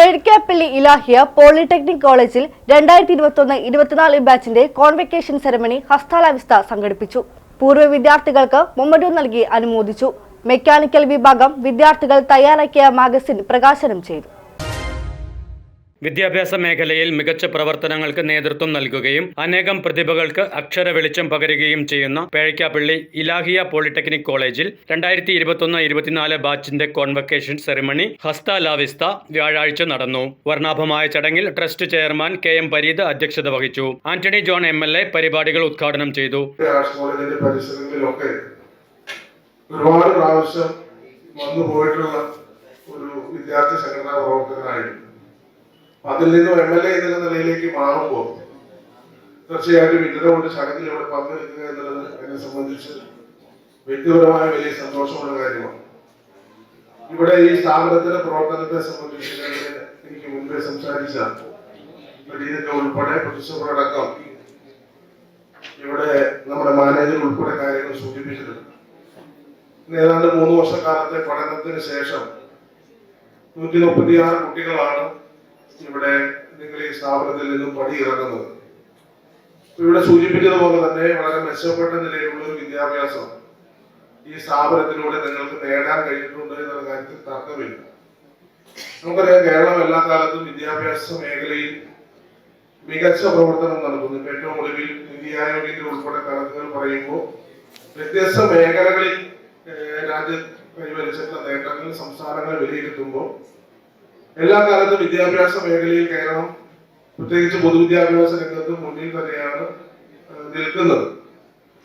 പെരിക്കാപ്പള്ളി Ilahia polytechnic കോളേജിൽ രണ്ടായിരത്തി ഇരുപത്തൊന്ന് ഇരുപത്തിനാല് ബാച്ചിന്റെ കോൺവെക്കേഷൻ സെറമണി ഹസ്താലാവിസ്ത സംഘടിപ്പിച്ചു. പൂർവ വിദ്യാർത്ഥികൾക്ക് മൊമ്മറ്റോ നൽകി അനുമോദിച്ചു. മെക്കാനിക്കൽ വിഭാഗം വിദ്യാർത്ഥികൾ തയ്യാറാക്കിയ മാഗസിൻ പ്രകാശനം ചെയ്തു. വിദ്യാഭ്യാസ മേഖലയിൽ മികച്ച പ്രവർത്തനങ്ങൾക്ക് നേതൃത്വം നൽകുകയും അനേകം പ്രതിഭകൾക്ക് അക്ഷര വെളിച്ചം പകരുകയും ചെയ്യുന്ന പേഴയ്ക്കാപ്പള്ളി ഇലാഹിയ പോളിടെക്നിക് കോളേജിൽ രണ്ടായിരത്തി ഇരുപത്തൊന്ന് ഇരുപത്തിനാല് ബാച്ചിന്റെ കോൺവക്കേഷൻ സെറിമണി ഹസ്ത ലാവിസ്ത വ്യാഴാഴ്ച നടന്നു. വർണാഭമായ ചടങ്ങിൽ trust chairman K M Pareeth അധ്യക്ഷത വഹിച്ചു. Antony John M L A പരിപാടികൾ ഉദ്ഘാടനം ചെയ്തു. ഒരുപാട് പ്രാവശ്യം വന്നു പോയിട്ടുള്ള ഒരു വിദ്യാർത്ഥി സംഘടനാ പ്രവർത്തകനായിരുന്നു. അതിൽ നിന്നും എം എൽ എ എന്നുള്ള നിലയിലേക്ക് മാറുമ്പോൾ തീർച്ചയായിട്ടും ഇന്നലെ ചടങ്ങിൽ ഇവിടെ പങ്കെടുക്കുക എന്നുള്ളത് എന്നെ സംബന്ധിച്ച് വ്യക്തിപരമായ വലിയ സന്തോഷമുള്ള കാര്യമാണ്. ഇവിടെ ഈ സ്ഥാപനത്തിന്റെ പ്രവർത്തനത്തെ സംബന്ധിച്ച് എനിക്ക് മുൻപേ സംസാരിച്ച ഇതിന്റെ ഉൾപ്പെടെ പ്രതിസഭടക്കം ഇവിടെ നമ്മുടെ മാനേജർ ഉൾപ്പെടെ കാര്യങ്ങൾ സൂചിപ്പിച്ചിട്ടുണ്ട്. ഏതാണ്ട് മൂന്ന് വർഷക്കാലത്തെ പഠനത്തിന് ശേഷം നൂറ്റി മുപ്പത്തിയാറ് കുട്ടികളാണ് ഇവിടെ നിങ്ങൾ ഈ സ്ഥാപനത്തിൽ നിന്നും പടിയിറങ്ങുന്നത്. ഇവിടെ സൂചിപ്പിച്ചതുപോലെ തന്നെ വളരെ മെച്ചപ്പെട്ട നിലയിലുള്ള ഒരു വിദ്യാഭ്യാസം ഈ സ്ഥാപനത്തിലൂടെ നിങ്ങൾക്ക് നേടാൻ കഴിഞ്ഞിട്ടുണ്ട് എന്നുള്ള കാര്യത്തിൽ തർക്കമില്ല. നമുക്കറിയാം കേരളം എല്ലാ കാലത്തും വിദ്യാഭ്യാസ മേഖലയിൽ മികച്ച പ്രവർത്തനം നടത്തുന്നു. ഏറ്റവും ഒടുവിൽ നിതി ആയോഗിന്റെ ഉൾപ്പെടെ കണക്കുകൾ പറയുമ്പോൾ വ്യത്യസ്ത മേഖലകളിൽ രാജ്യം കൈവരിച്ചിട്ടുള്ള നേട്ടങ്ങൾ സംസ്ഥാനങ്ങൾ വിലയിരുത്തുമ്പോൾ എല്ലാ കാലത്തും വിദ്യാഭ്യാസ മേഖലയിൽ കേരളം പ്രത്യേകിച്ച് പൊതുവിദ്യാഭ്യാസ രംഗത്ത് മുന്നിൽ തന്നെയാണ് നിൽക്കുന്നത്.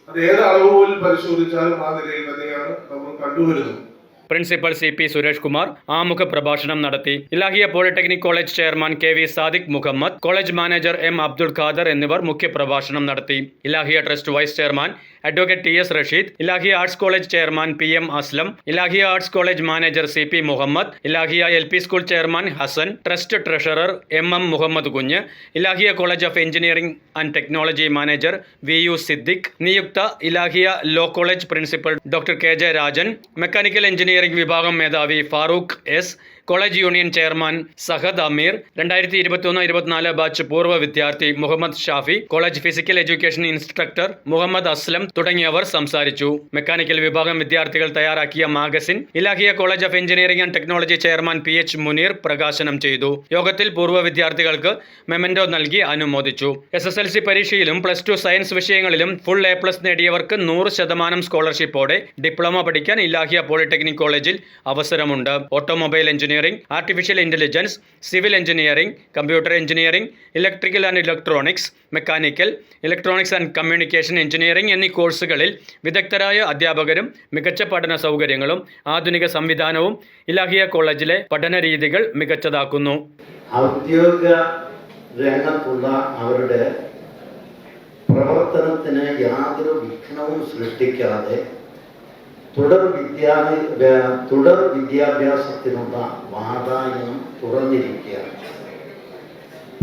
അത് ഏത് അളവുകളിൽ പരിശോധിച്ചാലും ആ നിലയിൽ തന്നെയാണ് നമ്മൾ കണ്ടുവരുന്നത്. Principal C P Suresh Kumar ആമുഖ പ്രഭാഷണം നടത്തി. Ilahiya polytechnic college chairman K V Sadiq Muhammad college manager M Abdul Khader എന്നിവർ മുഖ്യപ്രഭാഷണം നടത്തി. Ilahiya trust vice chairman advocate T S Rasheed Ilahiya arts college chairman P M Aslam Ilahiya arts college manager C P Muhammad Ilahiya L P school chairman Hassan trust treasurer M M Muhammad Kunju Ilahiya college of engineering and technology manager V U Siddique നിയുക്ത Ilahiya law college principal doctor K J Rajan mechanical engineering വിഭാഗം മേധാവി Farooq S college union chairman Sahad Ameer രണ്ടായിരത്തി ഇരുപത്തിയൊന്ന് ഇരുപത്തിനാല് batch പൂർവ വിദ്യാർത്ഥി Muhammad Shafi college physical education instructor Muhammad Aslam തുടങ്ങിയവർ സംസാരിച്ചു. മെക്കാനിക്കൽ വിഭാഗം വിദ്യാർത്ഥികൾ തയ്യാറാക്കിയ magazine Ilahiya college of engineering and technology chairman P H Muneer പ്രകാശനം ചെയ്തു. യോഗത്തിൽ പൂർവ വിദ്യാർത്ഥികൾക്ക് മെമന്റോ നൽകി അനുമോദിച്ചു. എസ് എസ് എൽ സി പരീക്ഷയിലും പ്ലസ് ടു സയൻസ് വിഷയങ്ങളിലും ഫുൾ എ പ്ലസ് നേടിയവർക്ക് നൂറ് ശതമാനം സ്കോളർഷിപ്പോടെ ഡിപ്ലോമ പഠിക്കാൻ ഇലാഹിയ പോളിടെക്നിക് കോളേജിൽ അവസരമുണ്ട്. Automobile engineering artificial intelligence civil engineering computer engineering electrical and electronics mechanical electronics and communication engineering എന്നീ കോഴ്സുകളിൽ വിദഗ്ധരായ അധ്യാപകരും മികച്ച പഠന സൗകര്യങ്ങളും ആധുനിക സംവിധാനവും ഇലാഹിയ കോളേജിലെ പഠന രീതികൾ മികച്ചതാക്കുന്നു. അവരുടെ പ്രവർത്തനത്തിന് യാതൊരു വിഘ്നവും സൃഷ്ടിക്കാതെ തുടർ വിദ്യാ വേ- തുടർ വിദ്യാഭ്യാസത്തിനുള്ള വാതായനം തുറന്നിരിക്കുകയാണ്.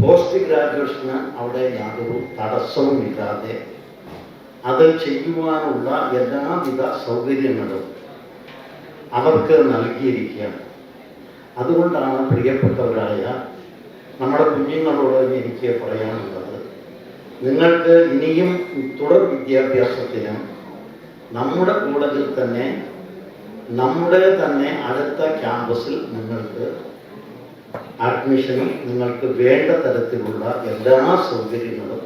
പോസ്റ്റ് ഗ്രാജുവേഷന് അവിടെ യാതൊരു തടസ്സവുമില്ലാതെ അത് ചെയ്യുവാനുള്ള എല്ലാവിധ സൗകര്യങ്ങളും അവർക്ക് നൽകിയിരിക്കുകയാണ്. അതുകൊണ്ടാണ് പ്രിയപ്പെട്ടവരായ നമ്മുടെ കുഞ്ഞുങ്ങളോട് എനിക്ക് പറയാനുള്ളത്. നിങ്ങൾക്ക് ഇനിയും തുടർ വിദ്യാഭ്യാസത്തിന് നമ്മുടെ കോളേജിൽ തന്നെ നമ്മുടെ തന്നെ അടുത്ത ക്യാമ്പസിൽ നിങ്ങൾക്ക് അഡ്മിഷനും നിങ്ങൾക്ക് വേണ്ട തരത്തിലുള്ള എല്ലാ സൗകര്യങ്ങളും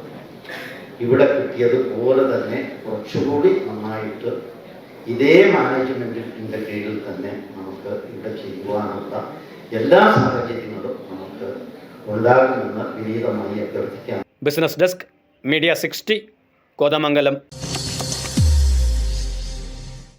ഇവിടെ കിട്ടിയതുപോലെ തന്നെ കുറച്ചുകൂടി നന്നായിട്ട് ഇതേ മാനേജ്മെന്റിന്റെ കീഴിൽ തന്നെ നമുക്ക് ഇവിടെ ചെയ്യുവാനുള്ള എല്ലാ സാഹചര്യങ്ങളും നമുക്ക് ഉണ്ടാകുമെന്ന് വിനീതമായി അഭ്യർത്ഥിക്കാം. Business desk media sixty Kothamangalam